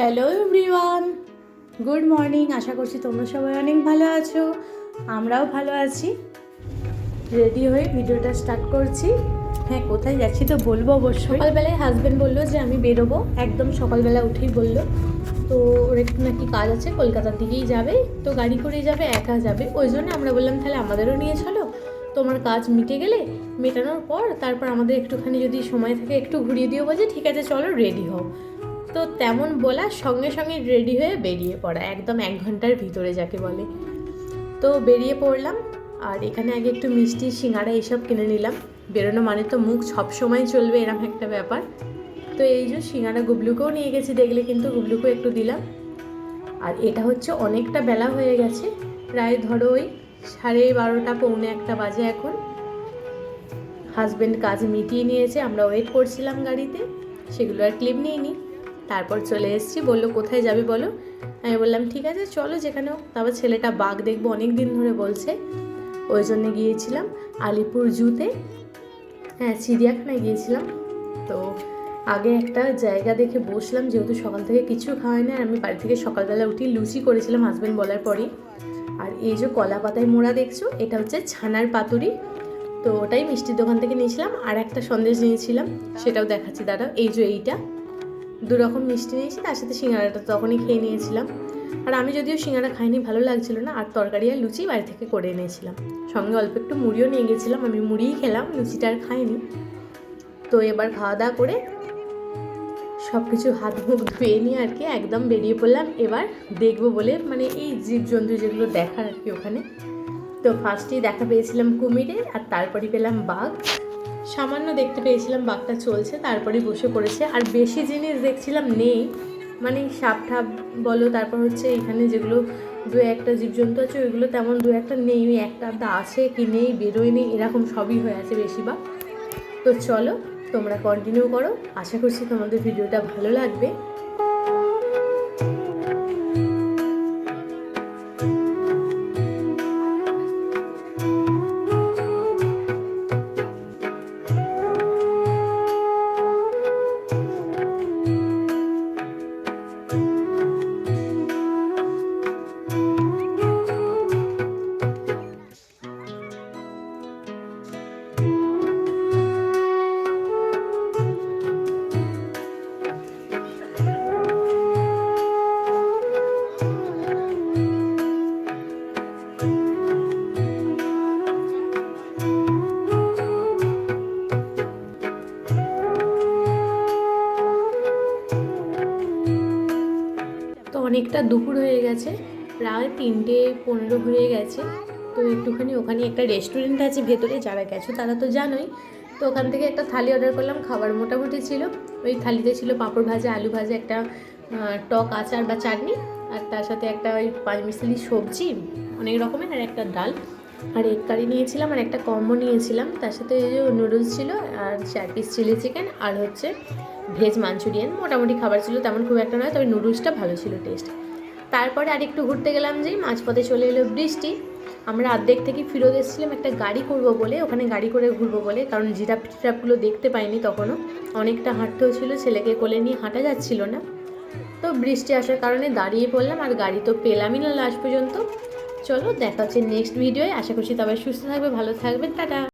Hello everyone good morning আশা করছি তোমরা সবাই অনেক ভালো আছো। আমরাও ভালো আছি। রেডি হয়ে ভিডিওটা স্টার্ট করছি। হ্যাঁ কোথায় যাচ্ছি তো বলব অবশ্যই। সকালবেলায় হাজব্যান্ড বলল যে, আমি বেরোবো। একদম সকালবেলা উঠেই বলল। তো ওর একটু নাকি কাজ আছে, কলকাতার দিকেই যাবে। তো গাড়ি করেই যাবে, একা যাবে। ওই জন্য আমরা বললাম, তাহলে আমাদেরও নিয়ে চলো। তোমার কাজ মিটে গেলে মেটানোর পর তারপর আমাদের একটুখানি যদি সময় থাকে, একটু ঘুরিয়ে দিও বলছে, ঠিক আছে, চলো রেডি হও। তো তেমন বলা সঙ্গে সঙ্গে রেডি হয়ে বেরিয়ে পড়া, একদম এক ঘণ্টার ভিতরে যাকে বলে। তো বেরিয়ে পড়লাম, আর এখানে আগে একটু মিষ্টি সিঙ্গারা এইসব কিনে নিলাম। বেরোনো মানে তো মুখ সব সময় চলবে এরকম একটা ব্যাপার। তো এই যে সিঙ্গারা গুবলুকেও নিয়ে গেছি, দেখলে কিন্তু গুবলুকেও একটু দিলাম। আর এটা হচ্ছে অনেকটা বেলা হয়ে গেছে, প্রায় ধরো ওই সাড়ে বারোটা, পৌনে একটা বাজে এখন। হাজব্যান্ড কাজ মিটিয়ে নিয়েছে, আমরা ওয়েট করছিলাম গাড়িতে, সেগুলো আর ক্লিপ নিইনি। তারপর চলে এসেছি, বলল, কোথায় যাবি বলো? আমি বললাম, ঠিক আছে, চলো যেখানে হোক। তারপর ছেলেটা বাঘ দেখব অনেক দিন ধরে বলছে। ওই জন্য গিয়েছিলাম আলিপুর জুতে। হ্যাঁ চিড়িয়াখানায় গিয়েছিলাম। তো আগে একটা জায়গা দেখে বসলাম, যেহেতু সকাল থেকে কিছু খাওয়াই না আর আমি বাড়ি থেকে সকালবেলা উঠি লুচি করেছিলাম হাজব্যান্ড বলার পরই। আর এই যে কলা পাতায় মোড়া দেখছ, এটা হচ্ছে ছানার পাতুরি। তো ওটাই মিষ্টির দোকান থেকে নিয়েছিলাম। আর একটা সন্দেশ নিয়েছিলাম, সেটাও দেখাচ্ছি দাদা এই যে এইটা। দু রকম মিষ্টি নিয়েছি, তার সাথে সিঙ্গারাটা তখনই খেয়ে নিয়েছিলাম। আর আমি যদিও সিঙ্গারা খাইনি, ভালো লাগছিল না, আর তরকারি আর লুচি বাড়ি থেকে করে এনেছিলাম। সঙ্গে অল্প একটু মুড়িও নিয়ে গেছিলাম, আমি মুড়িই খেলাম, লুচিটা আর খাইনি। তো এবার খাওয়া দাওয়া করে সব কিছু হাত মুখ ধুয়ে নিয়ে আর কি একদম বেরিয়ে পড়লাম। এবার দেখব বলে মানে এই জীবজন্তু যেগুলো দেখার আর কি ওখানে। তো ফার্স্টেই দেখা পেয়েছিলাম কুমিরের, আর তারপরে পেলাম বাঘ। সামান্য দেখতে পেয়েছিলাম বাঘটা চলছে, তারপরে বসে পড়েছে। আর বেশি জিনিস দেখছিলাম নেই। মানে সাপ ঠাপ বলো, তারপর হচ্ছে এখানে যেগুলো দু একটা জীবজন্তু আছে, ওইগুলো তেমন দু একটা নেই। ওই একটা আধা আছে কি নেই বেরোয় নেই এরকম সবই হয়ে আছে বেশিরভাগ। তো চলো, তোমরা কন্টিনিউ করো। আশা করছি তোমাদের ভিডিওটা ভালো লাগবে। অনেকটা দুপুর হয়ে গেছে, প্রায় তিনটে পনেরো হয়ে গেছে। তো একটুখানি ওখানে একটা রেস্টুরেন্ট আছে, ভেতরে যারা গেছো তারা তো জানোই। তো ওখান থেকে একটা থালি অর্ডার করলাম, খাবার মোটামুটি ছিল। ওই থালিতে ছিল পাঁপড় ভাজা, আলু ভাজা, একটা টক আচার বা চাটনি, আর তার সাথে একটা ওই পাঁচ মিশালি সবজি, অনেক রকমের, আর একটা ডাল। আর এগ কারি নিয়েছিলাম, আর একটা কম্বো নিয়েছিলাম। তার সাথে যে নুডলস ছিল, আর চার পিস চিলি চিকেন আর হচ্ছে ভেজ মাঞ্চুরিয়ান, মোটামুটি খাবার ছিল, তেমন খুব একটা নয়, তবে নুডলসটা ভালো ছিল টেস্ট তারপরে আর একটু ঘুরতে গেলাম যেই মাঝপথে চলে এলো বৃষ্টি। আমরা অর্ধেক থেকে ফিরত এসেছিলাম একটা গাড়ি করব বলে, ওখানে গাড়ি করে ঘুরবো বলে, কারণ জিরাপ টিরাপগুলো দেখতে পাইনি তখনও। অনেকটা হাঁটতেও ছিল, ছেলেকে কোলে নিয়ে হাঁটা যাচ্ছিল না। তো বৃষ্টি আসার কারণে দাঁড়িয়ে পড়লাম, আর গাড়ি তো পেলামই না লাস্ট পর্যন্ত। চলো, দেখা হচ্ছে নেক্সট ভিডিওয়ে আশা করছি তবে সুস্থ থাকবে, ভালো থাকবে টাটা।